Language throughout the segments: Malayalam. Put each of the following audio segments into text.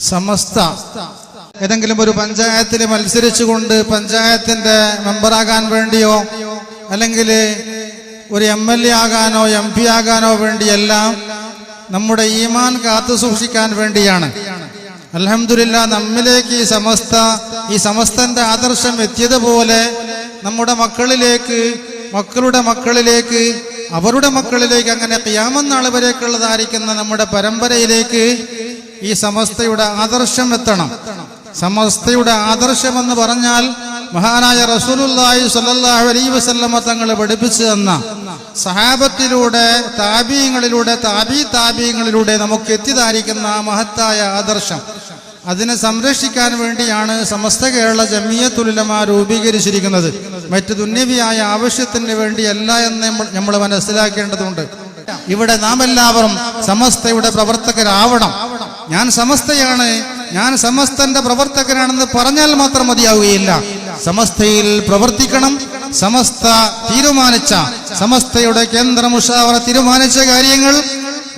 സമസ്ത. ഏതെങ്കിലും ഒരു പഞ്ചായത്തിൽ മത്സരിച്ചുകൊണ്ട് പഞ്ചായത്തിന്റെ മെമ്പറാകാൻ വേണ്ടിയോ അല്ലെങ്കിൽ ഒരു എം എൽ എ ആകാനോ എം പി ആകാനോ വേണ്ടിയെല്ലാം നമ്മുടെ ഈമാൻ കാത്തു സൂക്ഷിക്കാൻ വേണ്ടിയാണ്. അലഹമില്ല നമ്മിലേക്ക് ഈ സമസ്ത ഈ സമസ്തന്റെ ആദർശം എത്തിയതുപോലെ നമ്മുടെ മക്കളിലേക്ക് മക്കളുടെ മക്കളിലേക്ക് അവരുടെ മക്കളിലേക്ക് അങ്ങനെ ക്യാമനാൾ വരേക്കുള്ളതായിരിക്കുന്ന നമ്മുടെ പരമ്പരയിലേക്ക് ഈ സമസ്തയുടെ ആദർശം എത്തണം. സമസ്തയുടെ ആദർശം എന്ന് പറഞ്ഞാൽ മഹാനായ റസൂലുള്ളാഹി സ്വല്ലല്ലാഹു അലൈഹി വസല്ലമ തങ്ങൾ പഠിപ്പിച്ചു തന്ന സഹാബത്തിലൂടെ താപീയങ്ങളിലൂടെ താബി താപീയങ്ങളിലൂടെ നമുക്ക് എത്തിധാരിക്കുന്ന മഹത്തായ ആദർശം. അതിനെ സംരക്ഷിക്കാൻ വേണ്ടിയാണ് സമസ്ത കേരള ജമിയത്തുലമ രൂപീകരിച്ചിരിക്കുന്നത്. മറ്റു ദുന്യവിയായ ആവശ്യത്തിന് വേണ്ടിയല്ല എന്ന് നമ്മൾ മനസ്സിലാക്കേണ്ടതുണ്ട്. ഇവിടെ നാം എല്ലാവരും സമസ്തയുടെ പ്രവർത്തകരാവണം. ഞാൻ സമസ്തയാണ്. ഞാൻ സമസ്തന്റെ പ്രവർത്തകനാണെന്ന് പറഞ്ഞാൽ മാത്രം മതിയാവുകയില്ല. സമസ്തയിൽ പ്രവർത്തിക്കണം. സമസ്ത തീരുമാനിച്ച സമസ്തയുടെ കേന്ദ്ര മുഷാവറ തീരുമാനിച്ച കാര്യങ്ങൾ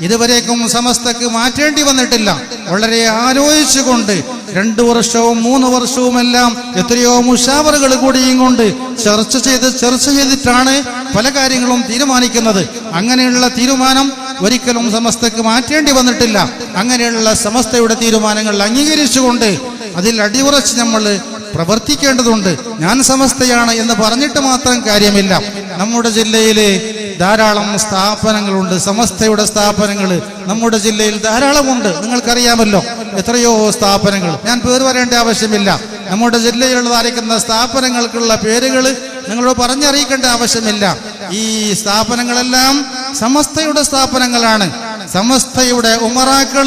ഇതുവരേക്കും സമസ്തക്ക് മാറ്റേണ്ടി വന്നിട്ടില്ല. വളരെ ആലോചിച്ചുകൊണ്ട് രണ്ടു വർഷവും മൂന്ന് വർഷവും എല്ലാം എത്രയോ മുഷാവറുകൾ കൂടിയും കൊണ്ട് ചർച്ച ചെയ്ത് ചർച്ച ചെയ്തിട്ടാണ് പല കാര്യങ്ങളും തീരുമാനിക്കുന്നത്. അങ്ങനെയുള്ള തീരുമാനം ഒരിക്കലും സമസ്തക്ക് മാറ്റേണ്ടി വന്നിട്ടില്ല. അങ്ങനെയുള്ള സമസ്തയുടെ തീരുമാനങ്ങൾ അംഗീകരിച്ചുകൊണ്ട് അതിൽ അടിയുറച്ച് നമ്മൾ പ്രവർത്തിക്കേണ്ടതുണ്ട്. ഞാൻ സമസ്തയാണ് എന്ന് പറഞ്ഞിട്ട് മാത്രം കാര്യമില്ല. നമ്മുടെ ജില്ലയിലെ ധാരാളം സ്ഥാപനങ്ങളുണ്ട്. സമസ്തയുടെ സ്ഥാപനങ്ങൾ നമ്മുടെ ജില്ലയിൽ ധാരാളമുണ്ട്. നിങ്ങൾക്കറിയാമല്ലോ എത്രയോ സ്ഥാപനങ്ങൾ. ഞാൻ പേര് പറയേണ്ട ആവശ്യമില്ല. നമ്മുടെ ജില്ലയിലുള്ളതായിരിക്കുന്ന സ്ഥാപനങ്ങൾക്കുള്ള പേരുകൾ നിങ്ങളോട് പറഞ്ഞറിയിക്കേണ്ട ആവശ്യമില്ല. ഈ സ്ഥാപനങ്ങളെല്ലാം സമസ്തയുടെ സ്ഥാപനങ്ങളാണ്. സമസ്തയുടെ ഉമറാക്കൾ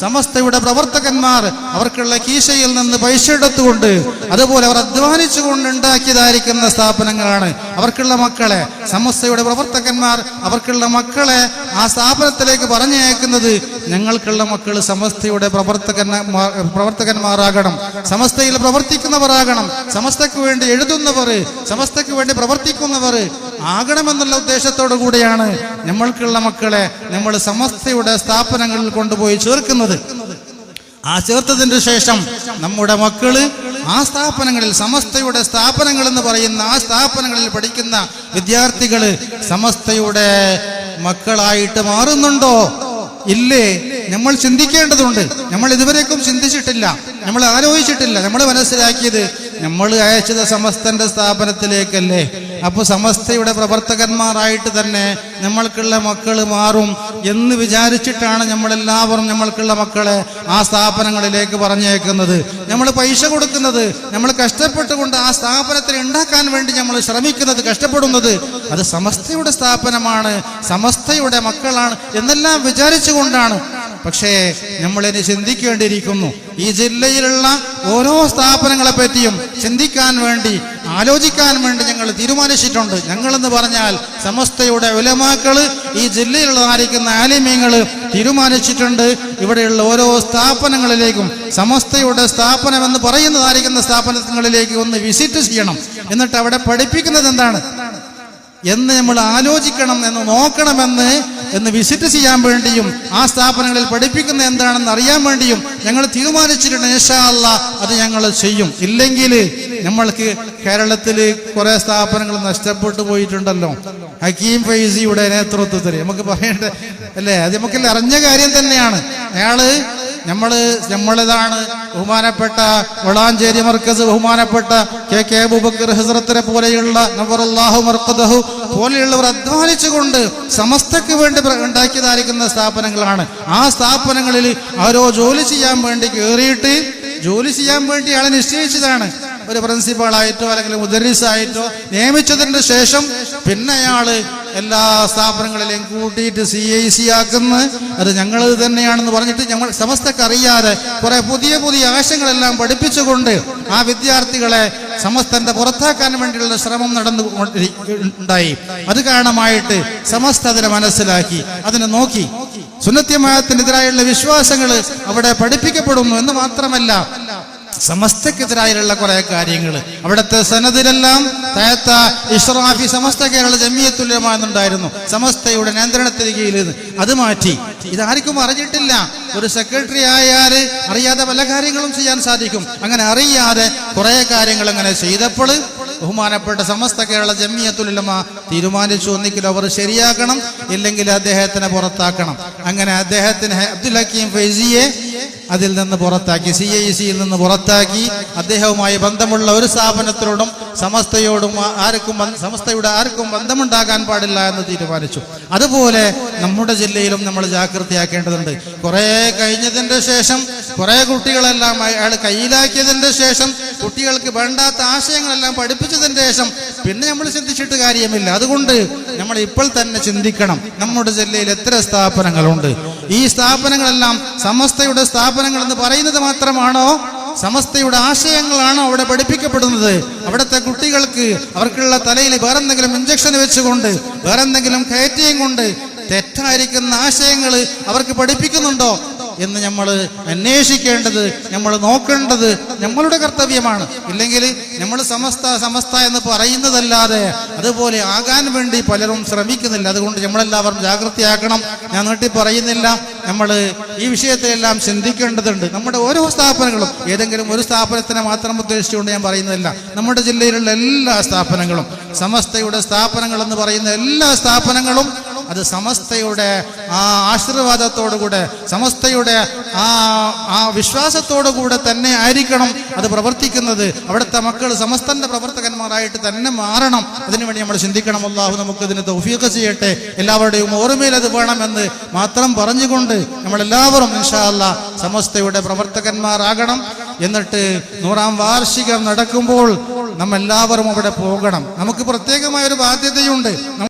സമസ്തയുടെ പ്രവർത്തകന്മാർ അവർക്കുള്ള കീശയിൽ നിന്ന് പൈസ എടുത്തുകൊണ്ട് അതുപോലെ അവർ അധ്വാനിച്ചുകൊണ്ട് ഉണ്ടാക്കിയതായിരിക്കുന്ന സ്ഥാപനങ്ങളാണ്. അവർക്കുള്ള മക്കളെ സമസ്തയുടെ പ്രവർത്തകന്മാർ അവർക്കുള്ള മക്കളെ ആ സ്ഥാപനത്തിലേക്ക് പറഞ്ഞയക്കുന്നത് ഞങ്ങൾക്കുള്ള മക്കൾ സമസ്തയുടെ പ്രവർത്തകൻ പ്രവർത്തകന്മാരാകണം. സമസ്തയിൽ പ്രവർത്തിക്കുന്നവരാകണം. സമസ്തയ്ക്ക് വേണ്ടി എഴുതുന്നവർ സമസ്തയ്ക്ക് വേണ്ടി പ്രവർത്തിക്കുന്നവർ ആകണമെന്നുള്ള ഉദ്ദേശത്തോടു കൂടിയാണ് നമ്മൾക്കുള്ള മക്കളെ നമ്മൾ സമസ്തയുടെ സ്ഥാപനങ്ങളിൽ കൊണ്ടുപോയി ചേർക്കുന്നത്. ആ ചേർത്തതിന് ശേഷം നമ്മുടെ മക്കൾ ആ സ്ഥാപനങ്ങളിൽ സമസ്തയുടെ സ്ഥാപനങ്ങൾ എന്ന് പറയുന്ന ആ സ്ഥാപനങ്ങളിൽ പഠിക്കുന്ന വിദ്യാർത്ഥികൾ സമസ്തയുടെ മക്കളായിട്ട് മാറുന്നുണ്ടോ? ഇല്ലേ? നമ്മൾ ചിന്തിക്കേണ്ടതുണ്ട്. നമ്മൾ ഇതുവരേക്കും ചിന്തിച്ചിട്ടില്ല. നമ്മൾ ആലോചിച്ചിട്ടില്ല. നമ്മൾ മനസ്സിലാക്കിയത് നമ്മൾ അയച്ചത് സമസ്തന്റെ സ്ഥാപനത്തിലേക്കല്ലേ? അപ്പൊ സമസ്തയുടെ പ്രവർത്തകന്മാരായിട്ട് തന്നെ നമ്മൾക്കുള്ള മക്കൾ മാറും എന്ന് വിചാരിച്ചിട്ടാണ് നമ്മളെല്ലാവരും നമ്മൾക്കുള്ള മക്കളെ ആ സ്ഥാപനങ്ങളിലേക്ക് പറഞ്ഞേക്കുന്നത് നമ്മൾ പൈസ കൊടുക്കുന്നത് നമ്മൾ കഷ്ടപ്പെട്ടുകൊണ്ട് ആ സ്ഥാപനത്തിൽ ഉണ്ടാക്കാൻ വേണ്ടി നമ്മൾ ശ്രമിക്കുന്നത് കഷ്ടപ്പെടുന്നത് അത് സമസ്തയുടെ സ്ഥാപനമാണ് സമസ്തയുടെ മക്കളാണ് എന്നെല്ലാം വിചാരിച്ചുകൊണ്ടാണ്. പക്ഷേ നമ്മളിനി ചിന്തിക്കേണ്ടിയിരിക്കുന്നു. ഈ ജില്ലയിലുള്ള ഓരോ സ്ഥാപനങ്ങളെ പറ്റിയും ചിന്തിക്കാൻ വേണ്ടി ആലോചിക്കാൻ വേണ്ടി ഞങ്ങൾ തീരുമാനിച്ചിട്ടുണ്ട്. ഞങ്ങളെന്ന് പറഞ്ഞാൽ സമസ്തയുടെ വിലമാക്കൾ ഈ ജില്ലയിലുള്ളതായിരിക്കുന്ന ആലിമ്യങ്ങൾ തീരുമാനിച്ചിട്ടുണ്ട്. ഇവിടെയുള്ള ഓരോ സ്ഥാപനങ്ങളിലേക്കും സമസ്തയുടെ സ്ഥാപനം എന്ന് പറയുന്നതായിരിക്കുന്ന സ്ഥാപനങ്ങളിലേക്ക് ഒന്ന് വിസിറ്റ് ചെയ്യണം. എന്നിട്ട് അവിടെ പഠിപ്പിക്കുന്നത് എന്താണ്? എന്ന് നമ്മൾ ആലോചിക്കണം എന്ന് നോക്കണമെന്ന് എന്ന് വിസിറ്റ് ചെയ്യാൻ വേണ്ടിയും ആ സ്ഥാപനങ്ങളിൽ പഠിപ്പിക്കുന്ന എന്താണെന്ന് അറിയാൻ വേണ്ടിയും ഞങ്ങൾ തീരുമാനിച്ചിട്ടുണ്ട്. അത് ഞങ്ങൾ ചെയ്യും. ഇല്ലെങ്കിൽ നമ്മൾക്ക് കേരളത്തിൽ കുറെ സ്ഥാപനങ്ങൾ നഷ്ടപ്പെട്ടു പോയിട്ടുണ്ടല്ലോ. ഹക്കീം ഫൈസിയുടെ നേതൃത്വത്തിൽ നമുക്ക് പറയേണ്ട അല്ലേ? അത് നമുക്ക് അറിഞ്ഞ കാര്യം തന്നെയാണ്. അയാൾ നമ്മൾ നമ്മളതാണ് ബഹുമാനപ്പെട്ട വളാഞ്ചേരി മർക്കസ് ബഹുമാനപ്പെട്ട കെ കെ അബൂബക്കർ ഹസ്രത്തിനെ പോലെയുള്ള നബറുല്ലാഹു മർക്കദഹു പോലെയുള്ളവർ അധ്വാനിച്ചുകൊണ്ട് സമസ്തക്ക് വേണ്ടി ഉണ്ടാക്കിയതായിരിക്കുന്ന സ്ഥാപനങ്ങളാണ്. ആ സ്ഥാപനങ്ങളിൽ ആരോ ജോലി ചെയ്യാൻ വേണ്ടി കയറിയിട്ട് ജോലി ചെയ്യാൻ വേണ്ടി ആളെ നിശ്ചയിച്ചതാണ്. ഒരു പ്രിൻസിപ്പാളായിട്ടോ അല്ലെങ്കിൽ മുദരീസായിട്ടോ നിയമിച്ചതിന് ശേഷം പിന്നെ അയാൾ എല്ലാ സ്ഥാപനങ്ങളിലെയും കൂട്ടിയിട്ട് സി ഐ സി ആക്കുന്ന. അത് ഞങ്ങൾ തന്നെയാണെന്ന് പറഞ്ഞിട്ട് ഞങ്ങൾ സമസ്തക്ക് അറിയാതെ കുറെ പുതിയ പുതിയ ആശയങ്ങളെല്ലാം പഠിപ്പിച്ചുകൊണ്ട് ആ വിദ്യാർത്ഥികളെ സമസ്തന്റെ പുറത്താക്കാൻ വേണ്ടിയുള്ള ശ്രമം നടന്നു ഉണ്ടായി. അത് കാരണമായിട്ട് സമസ്ത അതിനെ മനസ്സിലാക്കി. അതിനെ നോക്കി. സുന്നത്യമായത്തിനെതിരായുള്ള വിശ്വാസങ്ങൾ അവിടെ പഠിപ്പിക്കപ്പെടുന്നു എന്ന് മാത്രമല്ല സമസ്തക്കെതിരായുള്ള കുറെ കാര്യങ്ങൾ. അവിടുത്തെ സനദിലെല്ലാം തയത്ത ഇഷ്റാഫി സമസ്ത കേരള ജമ്മിയത്തുല്യമാണെന്നുണ്ടായിരുന്നു സമസ്തയുടെ നിയന്ത്രണത്തിന് കീഴിൽ അത് മാറ്റി. ഇതാർക്കും അറിഞ്ഞിട്ടില്ല. ഒരു സെക്രട്ടറി ആയാൽ അറിയാതെ പല കാര്യങ്ങളും ചെയ്യാൻ സാധിക്കും. അങ്ങനെ അറിയാതെ കുറെ കാര്യങ്ങൾ അങ്ങനെ ചെയ്തപ്പോൾ ബഹുമാനപ്പെട്ട സമസ്ത കേരള ജമ്മിയത്തുലമ തീരുമാനിച്ചു. ഒന്നിക്കൽ അവർ ശരിയാക്കണം ഇല്ലെങ്കിൽ അദ്ദേഹത്തിനെ പുറത്താക്കണം. അങ്ങനെ അദ്ദേഹത്തിന് അബ്ദുൽ ഹക്കീം ഫൈസിയെ അതിൽ നിന്ന് പുറത്താക്കി സി ഐ സിയിൽ നിന്ന് പുറത്താക്കി അദ്ദേഹവുമായി ബന്ധമുള്ള ഒരു സ്ഥാപനത്തിനോടും സമസ്തയോടും ആർക്കും സമസ്തയുടെ ആർക്കും ബന്ധമുണ്ടാകാൻ പാടില്ല എന്ന് തീരുമാനിച്ചു. അതുപോലെ നമ്മുടെ ജില്ലയിലും നമ്മൾ ജാഗ്രതയാക്കേണ്ടതുണ്ട്. കുറെ കഴിഞ്ഞതിന്റെ ശേഷം കുറെ കുട്ടികളെല്ലാം അയാൾ കയ്യിലാക്കിയതിന്റെ ശേഷം കുട്ടികൾക്ക് വേണ്ടാത്ത ആശയങ്ങളെല്ലാം പഠിപ്പിച്ചതിന്റെ ശേഷം പിന്നെ നമ്മൾ ചിന്തിച്ചിട്ട് കാര്യമില്ല. അതുകൊണ്ട് നമ്മൾ ഇപ്പോൾ തന്നെ ചിന്തിക്കണം. നമ്മുടെ ജില്ലയിൽ എത്ര സ്ഥാപനങ്ങളുണ്ട്? ഈ സ്ഥാപനങ്ങളെല്ലാം സമസ്തയുടെ സ്ഥാപനങ്ങൾ എന്ന് പറയുന്നത് മാത്രമാണോ? സമസ്തയുടെ ആശയങ്ങളാണ് അവിടെ പഠിപ്പിക്കപ്പെടുന്നത്? അവിടുത്തെ കുട്ടികൾക്ക് അവർക്കുള്ള തലയിൽ വേറെന്തെങ്കിലും ഇഞ്ചക്ഷൻ വെച്ചുകൊണ്ട് വേറെന്തെങ്കിലും കയറ്റിയും കൊണ്ട് തെറ്റായിരിക്കുന്ന ആശയങ്ങൾ അവർക്ക് പഠിപ്പിക്കുന്നുണ്ടോ? എന്ന് നമ്മൾ അന്വേഷിക്കേണ്ടത് നമ്മൾ നോക്കേണ്ടത് നമ്മളുടെ കർത്തവ്യമാണ്. ഇല്ലെങ്കിൽ നമ്മൾ സമസ്ത സമസ്ത എന്ന് പറയുന്നതല്ലാതെ അതുപോലെ ആകാൻ വേണ്ടി പലരും ശ്രമിക്കുന്നില്ല. അതുകൊണ്ട് നമ്മളെല്ലാവരും ജാഗ്രതയാക്കണം ഞാൻ നീട്ടി പറയുന്നില്ല. നമ്മൾ ഈ വിഷയത്തിലെല്ലാം ചിന്തിക്കേണ്ടതുണ്ട്. നമ്മുടെ ഓരോ സ്ഥാപനങ്ങളും ഏതെങ്കിലും ഒരു സ്ഥാപനത്തിനെ മാത്രം ഉദ്ദേശിച്ചുകൊണ്ട് ഞാൻ പറയുന്നതല്ല. നമ്മുടെ ജില്ലയിലുള്ള എല്ലാ സ്ഥാപനങ്ങളും സമസ്തയുടെ സ്ഥാപനങ്ങൾ എന്ന് പറയുന്ന എല്ലാ സ്ഥാപനങ്ങളും അത് സമസ്തയുടെ ആ ആശീർവാദത്തോടുകൂടെ സമസ്തയുടെ ആ ആ വിശ്വാസത്തോടുകൂടെ തന്നെ ആയിരിക്കണം അത് പ്രവർത്തിക്കുന്നത്. അവിടുത്തെ മക്കൾ സമസ്തന്റെ പ്രവർത്തകന്മാരായിട്ട് തന്നെ മാറണം. അതിനുവേണ്ടി നമ്മൾ ചിന്തിക്കണം. അള്ളാഹു നമുക്ക് ഇതിന് തൗഫീഖ് ചെയ്യട്ടെ. എല്ലാവരുടെയും ഓർമ്മയിൽ അത് വേണമെന്ന് മാത്രം പറഞ്ഞുകൊണ്ട് നമ്മളെല്ലാവരും ഇൻഷാ അല്ലാ സമസ്തയുടെ പ്രവർത്തകന്മാരാകണം. എന്നിട്ട് നൂറാം വാർഷികം നടക്കുമ്പോൾ നമ്മെല്ലാവരും അവിടെ പോകണം. നമുക്ക് പ്രത്യേകമായ ഒരു ബാധ്യതയുണ്ട്.